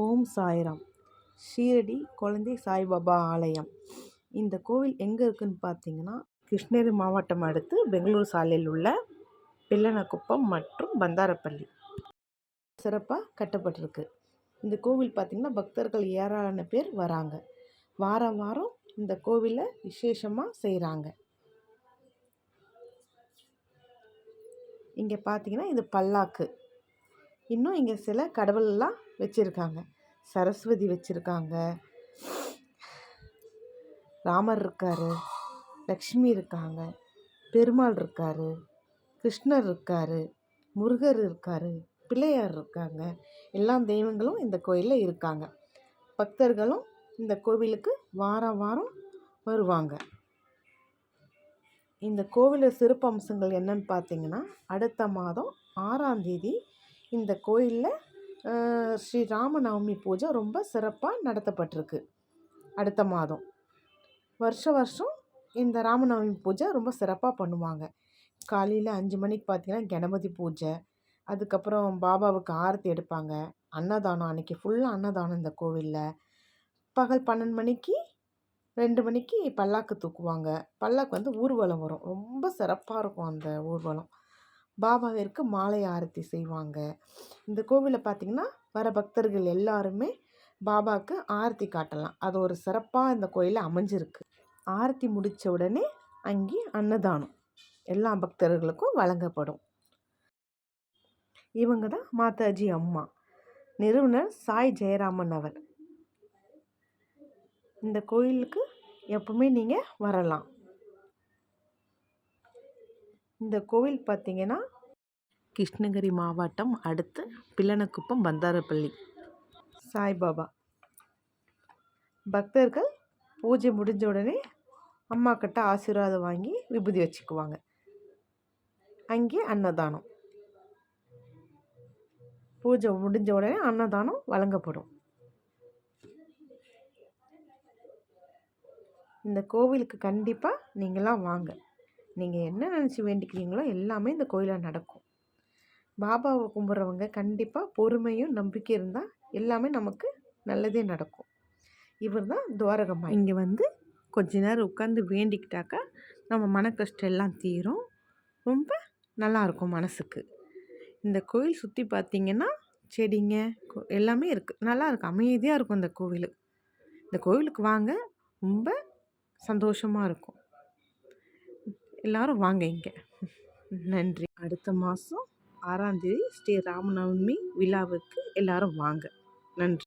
ஓம் சாய்ராம். ஷீரடி குழந்தை சாய்பாபா ஆலயம். இந்த கோவில் எங்கே இருக்குதுன்னு பார்த்தீங்கன்னா கிருஷ்ணகிரி மாவட்டம் அடுத்து பெங்களூர் சாலையில் உள்ள பில்லனக்குப்பம் மற்றும் பந்தாரப்பள்ளி. சிறப்பாக கட்டப்பட்டிருக்கு. இந்த கோவில் பார்த்திங்கன்னா பக்தர்கள் ஏராளமான பேர் வராங்க. வாரம் வாரம் இந்த கோவிலை விசேஷமாக செய்கிறாங்க இங்கே பார்த்தீங்கன்னா இது பல்லாக்கு. இன்னும் இங்கே சில கடவுளெல்லாம் வச்சுருக்காங்க. சரஸ்வதி வச்சுருக்காங்க. ராமர் இருக்கார். லக்ஷ்மி இருக்காங்க. பெருமாள் இருக்கார். கிருஷ்ணர் இருக்கார். முருகர் இருக்கார். பிள்ளையார் இருக்காங்க. எல்லா தெய்வங்களும் இந்த கோயிலில் இருக்காங்க. பக்தர்களும் இந்த கோவிலுக்கு வாரம் வாரம் வருவாங்க. இந்த கோவிலில் சிறப்பு அம்சங்கள் என்னன்னு பார்த்தீங்கன்னா அடுத்த மாதம் ஆறாம் தேதி இந்த கோயிலில் ஸ்ரீ ராமநவமி பூஜை ரொம்ப சிறப்பாக நடத்தப்பட்டிருக்கு அடுத்த மாதம். வருஷ வருஷம் இந்த ராமநவமி பூஜை ரொம்ப சிறப்பாக பண்ணுவாங்க. காலையில் அஞ்சு மணிக்கு பார்த்தீங்கன்னா கணபதி பூஜை அதுக்கப்புறம் பாபாவுக்கு ஆரத்தி எடுப்பாங்க. அன்னதானம் அன்றைக்கி ஃபுல்லாக அன்னதானம் இந்த கோவிலில். பகல் பன்னெண்டு மணிக்கு ரெண்டு மணிக்கு பல்லாக்கு தூக்குவாங்க. பல்லாக்கு வந்து ஊர்வலம் வரும். ரொம்ப சிறப்பாக இருக்கும் அந்த ஊர்வலம். பாபாவிற்கு மாலை ஆரத்தி செய்வாங்க. இந்த கோவிலில் பார்த்திங்கன்னா வர பக்தர்கள் எல்லாருமே பாபாவுக்கு ஆரத்தி காட்டலாம். அது ஒரு சிறப்பாக இந்த கோயிலில் அமைஞ்சிருக்கு. ஆரத்தி முடித்த உடனே அங்கே அன்னதானம் எல்லா பக்தர்களுக்கும் வழங்கப்படும். இவங்க தான் மாதாஜி அம்மா. நிறுவனர் சாய் ஜெயராமன் அவர் இந்த கோயிலுக்கு எப்பவுமே நீங்கள் வரலாம். இந்த கோவில் பார்த்திங்கன்னா கிருஷ்ணகிரி மாவட்டம் அடுத்து பிள்ளனக்குப்பம் பந்தாரப்பள்ளி. சாய்பாபா. பக்தர்கள் பூஜை முடிஞ்ச உடனே அம்மா கிட்ட ஆசீர்வாதம் வாங்கி விபூதி வச்சுக்குவாங்க. அங்கே அன்னதானம். பூஜை முடிஞ்ச உடனே அன்னதானம் வழங்கப்படும். இந்த கோவிலுக்கு கண்டிப்பாக நீங்களாம் வாங்க. நீங்கள் என்ன நினச்சி வேண்டிக்கிறீங்களோ எல்லாமே இந்த கோயிலில் நடக்கும். பாபாவை கும்பிட்றவங்க கண்டிப்பாக பொறுமையும் நம்பிக்கை இருந்தால் எல்லாமே நமக்கு நல்லதே நடக்கும். இவர் தான் துவாரகம்மா இங்கே வந்து கொஞ்ச நேரம் உட்காந்து வேண்டிக்கிட்டாக்கா நம்ம மன கஷ்டம் எல்லாம் தீரும். ரொம்ப நல்லாயிருக்கும் மனசுக்கு. இந்த கோயில் சுற்றி பார்த்திங்கன்னா செடிங்க எல்லாமே இருக்குது நல்லா இருக்குது அமைதியாக இருக்கும் இந்த கோவில். இந்த கோவிலுக்கு வாங்க ரொம்ப சந்தோஷமாக இருக்கும். எல்லோரும் வாங்க இங்கே. நன்றி. அடுத்த மாதம் ஆறாந்தேதி ஸ்ரீ ராமநவமி விழாவுக்கு எல்லோரும் வாங்க. நன்றி.